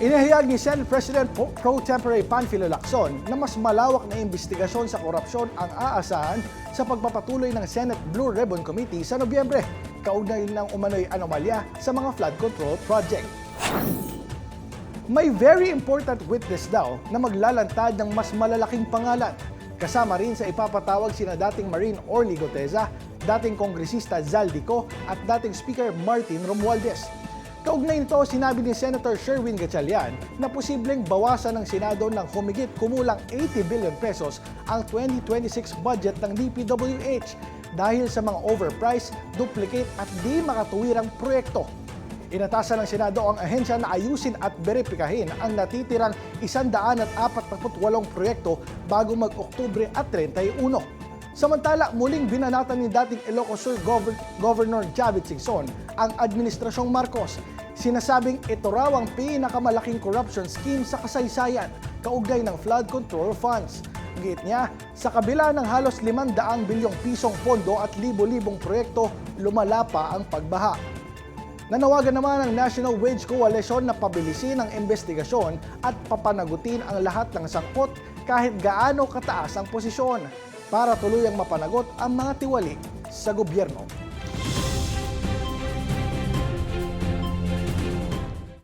Inihayag ni Senate President Pro, Tempore Panfilo Lacson na mas malawak na investigasyon sa korupsyon ang aasahan sa pagpapatuloy ng Senate Blue Ribbon Committee sa Nobyembre, kaugnay ng umano'y anomalya sa mga flood control project. May very important witness daw na maglalantad ng mas malalaking pangalan. Kasama rin sa ipapatawag sina dating Marine Orly Goteza, dating Kongresista Zaldico at dating Speaker Martin Romualdez. Kaugnay nito, sinabi ni Senator Sherwin Gatchalian na posibleng bawasan ng Senado ng humigit kumulang 80 billion pesos ang 2026 budget ng DPWH dahil sa mga overpriced, duplicate at di makatuwirang proyekto. Inatasan ng Senado ang ahensya na ayusin at beripikahin ang natitirang 148 proyekto bago mag-Oktubre at 31. Samantala, muling binanatan ni dating Ilocos Sur Govern- Governor Javid Singson ang Administrasyong Marcos. Sinasabing ito raw ang pinakamalaking corruption scheme sa kasaysayan, kaugnay ng flood control funds. Git niya, sa kabila ng halos 500 bilyong pisong pondo at libo-libong proyekto, lumala pa ang pagbaha. Nanawagan naman ang National Wage Coalition na pabilisin ang investigasyon at papanagutin ang lahat ng sangkot kahit gaano kataas ang posisyon para tuluyang mapanagot ang mga tiwali sa gobyerno.